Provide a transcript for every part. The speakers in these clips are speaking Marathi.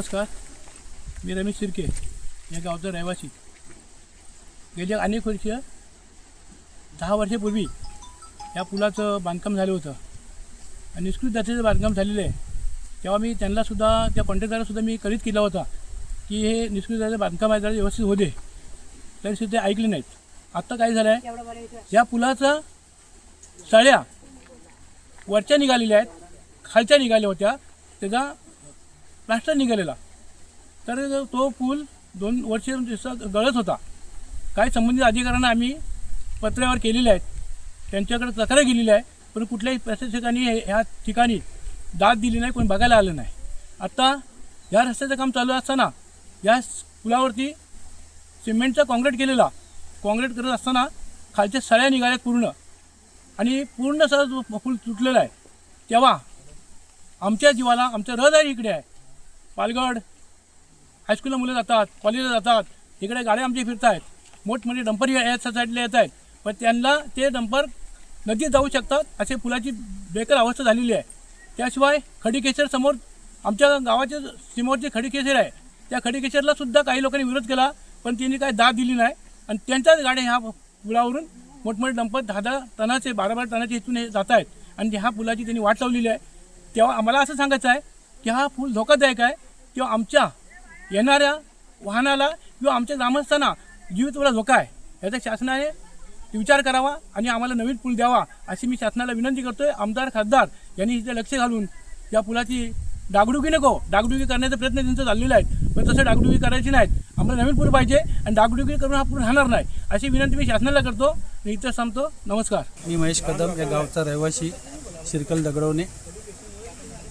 नमस्कार. मी रमेश शिर्के या गावचा रहिवासी. गेल्या अनेक वर्ष दहा वर्षापूर्वी या पुलाचं बांधकाम झालं होतं. आणि निष्कृत जातीचं बांधकाम झालेलं आहे. तेव्हा मी त्यांनासुद्धा त्या कॉन्ट्रॅक्टरलासुद्धा मी कळीत केला होता की हे निष्कृत जातीचं बांधकाम आहे जरा व्यवस्थित दे. तरीसुद्धा ते ऐकले नाहीत. आत्ता काय झालं आहे या पुलाचा सळ्या वरच्या निघालेल्या आहेत खालच्या निघाल्या होत्या. त्याचा प्लास्टर निघालेला. तर तो पूल दोन वर्ष दिवसात गळत होता. काही संबंधित अधिकाऱ्यांना आम्ही पत्र्यावर केलेले आहेत. त्यांच्याकडे तक्रार केलेली आहे. पण कुठल्याही प्रशासकांनी हे- ह्या ठिकाणी दाद दिली नाही कोणी बघायला आलं नाही. आत्ता या रस्त्याचं काम चालू असताना या पुलावरती सिमेंटचा काँक्रीट केलेला. काँक्रीट करत असताना खालच्या सळ्या निघाल्यात पूर्ण. आणि पूर्ण सगळं पूल तुटलेला आहे तेव्हा आमच्या जीवाला आमचं आहे इकडे आहे. पालगड हायस्कूलला मुलं जातात कॉलेजला जातात. इकडे गाड्या आमचे फिरत आहेत मोठमोठे डंपर या साईडला येत आहेत पण त्यांना ते डंपर नदीत जाऊ शकतात असे पुलाची बेकार अवस्था झालेली आहे. त्याशिवाय खडीकेसर समोर आमच्या गावाच्या सीमेवरचे खडीकेसर आहे. त्या खडीकेसरला सुद्धा काही लोकांनी विरोध केला पण त्यांनी काय दाद दिली नाही. आणि त्यांच्याच गाड्या ह्या पुलावरून मोठमोठे डंपर दहा दहा टनाचे बारा बारा टनाचे इथून हे जात आहेत आणि ह्या पुलाची त्यांनी वाट लावलेली आहे. तेव्हा आम्हाला असं सांगायचं आहे की हा पूल धोकादायक आहे किंवा आमच्या येणाऱ्या वाहनाला किंवा आमच्या ग्रामस्थांना जीवितवाला धोका आहे. याचा शासनाने विचार करावा आणि आम्हाला नवीन पूल द्यावा अशी मी शासनाला विनंती करतो आहे आमदार खासदार यांनी इथे लक्ष घालून या पुलाची डागडुगी नको डागडुगी करण्याचा प्रयत्न त्यांचा चाललेला आहे पण तसं डागडुगी करायची नाहीत. आम्हाला नवीन पूल पाहिजे आणि डागडुगी करून हा पूल राहणार नाही अशी विनंती मी शासनाला करतो. आणि इथं सांगतो नमस्कार. मी महेश कदम या गावचा रहिवासी शिरकल दगडवणे.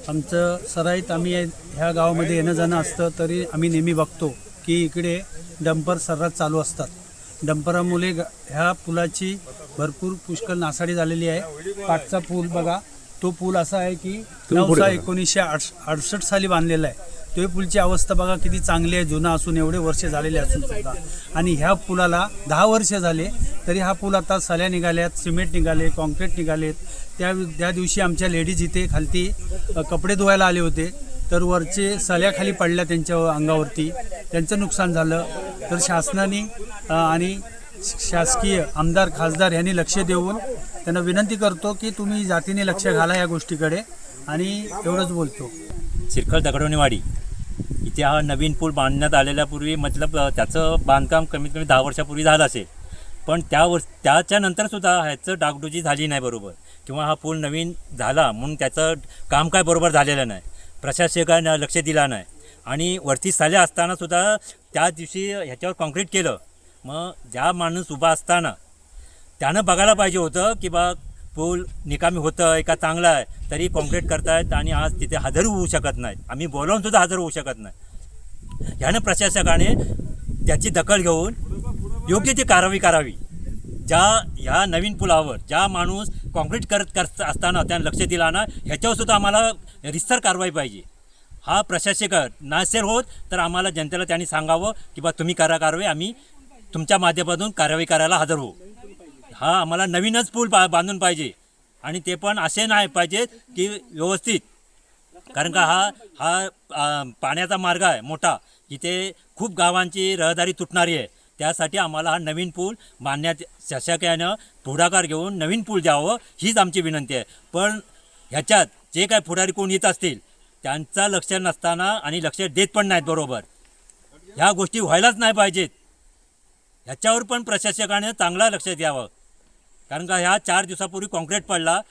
आमचं सराईत आम्ही ह्या गावामध्ये येणं जाणं असतं तरी आम्ही नेहमी बघतो की इकडे डंपर सर्रास चालू असतात. डंपरामुळे ग- ह्या पुलाची भरपूर पुष्कळ नासाडी झालेली आहे. पाठचा पूल बघा. तो पूल असा आहे की नऊ सहा एकोणीसशे अडुसष्ट साली बांधलेला आहे. तो पुलची अवस्था बघा किती चांगली आहे जुना असून एवढे वर्ष झालेले असून सुद्धा. आणि ह्या पुलाला दहा वर्ष झाले तरी हा पूल आता सल्या निघाल्यात सिमेंट निघाले कॉन्क्रीट निघालेत. त्या त्या दिवशी आमच्या लेडीज इथे खालती कपडे धुवायला आले होते. तर वरचे सल्या पडल्या त्यांच्या अंगावरती. त्यांचं नुकसान झालं. तर शासनाने आणि शासकीय आमदार खासदार यांनी लक्ष देऊन त्यांना विनंती करतो की तुम्ही जातीने लक्ष घाला या गोष्टीकडे आणि एवढंच बोलतो. चिरखल दगडवणीवाडी इथे हा नवीन पूल बांधण्यात आलेल्यापूर्वी मतलब त्याचं बांधकाम कमीत कमी दहा वर्षापूर्वी झालं असेल. पण त्या वर्ष त्याच्यानंतरसुद्धा ह्याचं डागडुजी झाली नाही बरोबर. किंवा हा पूल नवीन झाला म्हणून त्याचं काम काय बरोबर झालेलं नाही. प्रशासकानं लक्ष दिला नाही. आणि वरती साल्या असतानासुद्धा त्या दिवशी ह्याच्यावर कॉन्क्रीट केलं. मग ज्या माणूस उभा असताना त्यानं बघायला पाहिजे होतं की बा पूल निकामी होतं आहे का चांगला आहे तरी कॉन्क्रीट करतायत आणि आज तिथे हजर होऊ शकत नाहीत. आम्ही बोलावून सुद्धा हजर होऊ शकत नाही. ह्यानं प्रशासकाने त्याची दखल घेऊन योग्य ती कारवाई करावी. ज्या ह्या नवीन पुलावर ज्या माणूस कॉन्क्रीट करत करत असताना त्यानं लक्ष दिला ना ह्याच्यावर सुद्धा आम्हाला रिस्तर कारवाई पाहिजे. हा प्रशासक नासेर होत तर आम्हाला जनतेला त्यांनी सांगावं की बा तुम्ही करा कारवाई आम्ही तुमच्या माध्यमातून कारवाई करायला हजर होऊ. हा आम्हाला नवीनच पूल बा बांधून पाहिजे. आणि ते पण असे नाही पाहिजेत की व्यवस्थित. कारण का हा हा पाण्याचा मार्ग आहे मोठा. इथे खूप गावांची रहदारी तुटणारी आहे. त्यासाठी आम्हाला हा नवीन पूल बांधण्यात शासकानं पुढाकार घेऊन नवीन पूल द्यावं हीच आमची विनंती आहे. पण ह्याच्यात जे काय पुढारी कोण येत असतील त्यांचा लक्ष नसताना आणि लक्ष देत पण नाहीत बरोबर. ह्या गोष्टी व्हायलाच नाही पाहिजेत. ह्याच्यावर पण प्रशासकाने चांगला लक्ष द्यावं. कारण का ह्या चार दिवसापूर्वी काँक्रीट पडला.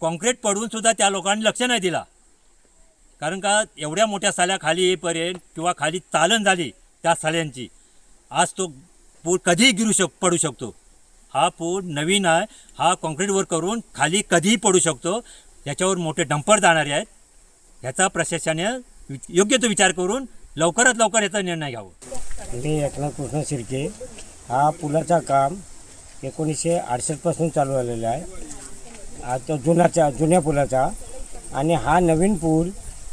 काँक्रीट पडूनसुद्धा त्या लोकांनी लक्ष नाही दिला. कारण का एवढ्या मोठ्या साल्या खाली येईपर्यंत किंवा खाली चालन झाली त्या साल्यांची आज तो पूर कधीही गिरू शक पडू शकतो. हा पूर नवीन आहे. हा काँक्रीटवर करून खाली कधीही पडू शकतो. याच्यावर मोठे डंपर जाणारे आहेत. ह्याचा प्रशासनाने वि- योग्य तो विचार करून लवकरात लवकर याचा निर्णय घ्यावा. मी एकनाथ कृष्ण शिर्के. हा पुलाचा काम एकोणीसशे अडसष्टपासून चालू झालेला आहे. आता जुनाचा जुन्या पुलाचा. आणि हा नवीन पूल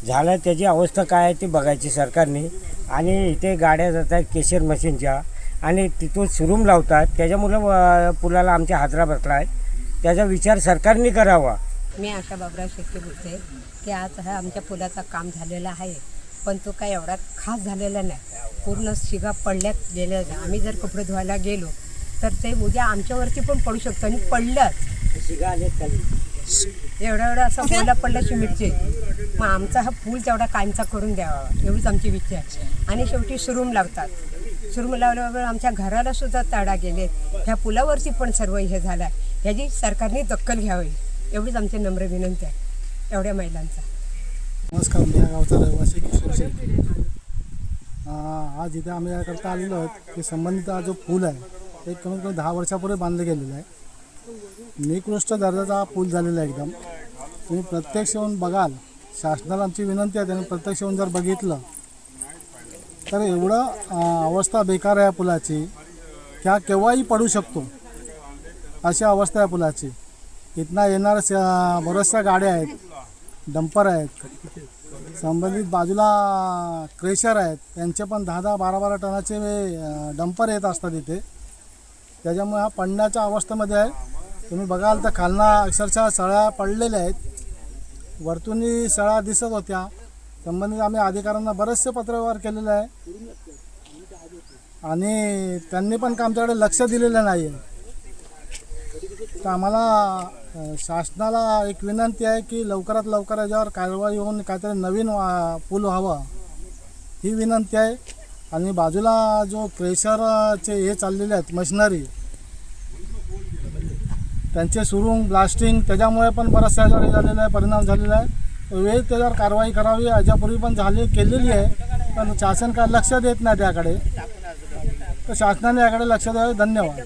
झाला त्याची अवस्था काय आहे ती बघायची सरकारने. आणि इथे गाड्या जात आहेत केशर मशीनच्या. आणि तिथून सुरूम लावतात. त्याच्यामुळं पुलाला आमच्या हादरा बसला आहे त्याचा विचार सरकारने करावा. मी आशा बाबराव शेट्टी बोलते की आज हा आमच्या पुलाचा काम झालेला आहे. पण तो काय एवढा खास झालेला नाही. पूर्ण शिगा पडल्यात गेल्या आम्ही जर कपडे धुवायला गेलो तर ते उद्या आमच्यावरती पण पडू शकतं आणि पडलंच एवढा एवढा असा बोला पडला चिमिटचे. मग आमचा हा पूल तेवढा कायमचा करून द्यावा एवढीच आमची इच्छा आहे. आणि शेवटी सुरूम लावतात. सुरूम लावल्याबरोबर आमच्या घराला सुद्धा तडा गेले. ह्या पुलावरती पण सर्व हे झालं आहे ह्याची सरकारने दखल घ्यावी एवढीच आमची नम्र विनंती आहे. एवढ्या महिलांचा. नमस्कार मी या गावचा रहिवासी किशोर शेट्टी. अं, आज इथे आम्ही याकरता आलेलो आहोत. की संबंधित हा जो पूल आहे एक कमीत कमी दहा वर्षापूर्वी बांधलं गेलेलं आहे. निकृष्ट दर्जाचा हा पूल झालेला आहे एकदम. तुम्ही प्रत्यक्ष येऊन बघाल शासनाला आमची विनंती आहे त्यांनी प्रत्यक्ष येऊन जर बघितलं तर एवढं अवस्था बेकार आहे या पुलाची. की हा केव्हाही पडू शकतो. अशी अवस्था आहे पुलाची. इथनं येणार बऱ्याचशा गाड्या आहेत डंपर आहेत. संबंधित बाजूला क्रेशर आहेत. त्यांचे पण दहा दहा बारा बारा टनाचे डंपर येत असतात इथे. त्याच्यामुळे हा पडण्याच्या अवस्थेमध्ये आहे. तुम्ही बघाल तर खालना अक्षरशः सळ्या पडलेल्या आहेत. वरतूनही सळ्या दिसत होत्या. संबंधित आम्ही अधिकाऱ्यांना बरेचसे पत्रव्यवहार केलेले आहे. आणि त्यांनी पण का आमच्याकडे लक्ष दिलेलं नाही आहे. तर आम्हाला शासनाला एक विनंती आहे की लवकरात लवकर याच्यावर कारवाई होऊन काहीतरी नवीन वा- पूल व्हावं. ही विनंती आहे. आणि बाजूला जो क्रेशरचे हे चाललेले आहेत मशिनरी त्यांचे सुरुंग ब्लास्टिंग त्याच्यामुळे पण बराचसा याच्यावर हे झालेला आहे परिणाम झालेला आहे. वेळ त्याच्यावर कारवाई करावी याच्यापूर्वी पण झाली केलेली आहे पण शासन काय लक्ष देत नाही त्याकडे. तर शासनाने याकडे लक्ष द्यावे धन्यवाद.